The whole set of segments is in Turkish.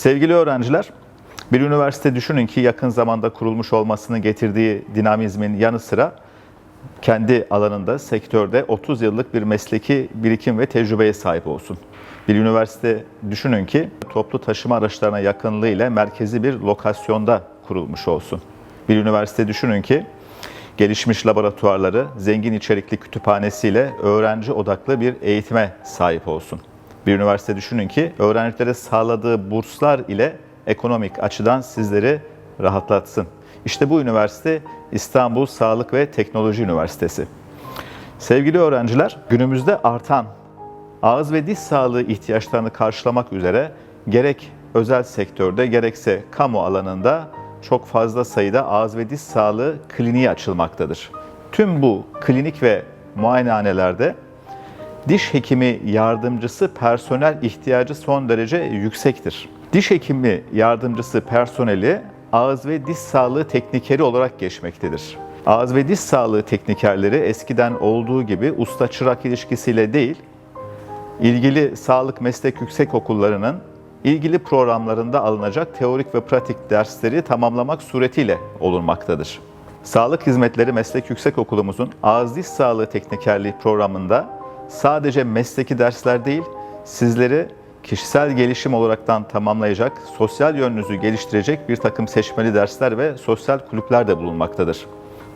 Sevgili öğrenciler, bir üniversite düşünün ki yakın zamanda kurulmuş olmasının getirdiği dinamizmin yanı sıra kendi alanında, sektörde 30 yıllık bir mesleki birikim ve tecrübeye sahip olsun. Bir üniversite düşünün ki toplu taşıma araçlarına yakınlığıyla merkezi bir lokasyonda kurulmuş olsun. Bir üniversite düşünün ki gelişmiş laboratuvarları, zengin içerikli kütüphanesiyle öğrenci odaklı bir eğitime sahip olsun. Bir üniversite düşünün ki öğrencilere sağladığı burslar ile ekonomik açıdan sizleri rahatlatsın. İşte bu üniversite İstanbul Sağlık ve Teknoloji Üniversitesi. Sevgili öğrenciler, günümüzde artan ağız ve diş sağlığı ihtiyaçlarını karşılamak üzere gerek özel sektörde gerekse kamu alanında çok fazla sayıda ağız ve diş sağlığı kliniği açılmaktadır. Tüm bu klinik ve muayenehanelerde diş hekimi yardımcısı personel ihtiyacı son derece yüksektir. Diş hekimi yardımcısı personeli ağız ve diş sağlığı teknikeri olarak geçmektedir. Ağız ve diş sağlığı teknikerleri eskiden olduğu gibi usta çırak ilişkisiyle değil, ilgili sağlık meslek yüksek okullarının ilgili programlarında alınacak teorik ve pratik dersleri tamamlamak suretiyle olunmaktadır. Sağlık Hizmetleri Meslek Yüksekokulumuzun ağız diş sağlığı teknikerliği programında sadece mesleki dersler değil, sizleri kişisel gelişim olaraktan tamamlayacak, sosyal yönünüzü geliştirecek bir takım seçmeli dersler ve sosyal kulüpler de bulunmaktadır.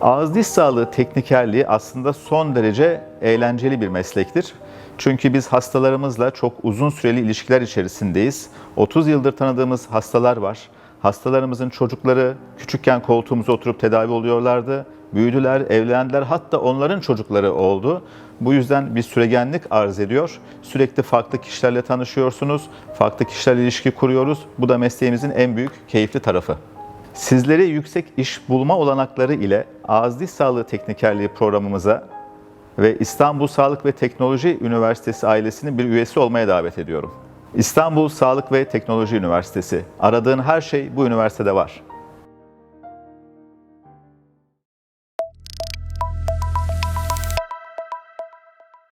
Ağız diş sağlığı teknikerliği aslında son derece eğlenceli bir meslektir. Çünkü biz hastalarımızla çok uzun süreli ilişkiler içerisindeyiz. 30 yıldır tanıdığımız hastalar var. Hastalarımızın çocukları küçükken koltuğumuza oturup tedavi oluyorlardı. Büyüdüler, evlendiler, hatta onların çocukları oldu. Bu yüzden bir süregenlik arz ediyor. Sürekli farklı kişilerle tanışıyorsunuz, farklı kişilerle ilişki kuruyoruz. Bu da mesleğimizin en büyük keyifli tarafı. Sizleri yüksek iş bulma olanakları ile ağız diş sağlığı teknikerliği programımıza ve İstanbul Sağlık ve Teknoloji Üniversitesi ailesinin bir üyesi olmaya davet ediyorum. İstanbul Sağlık ve Teknoloji Üniversitesi. Aradığın her şey bu üniversitede var.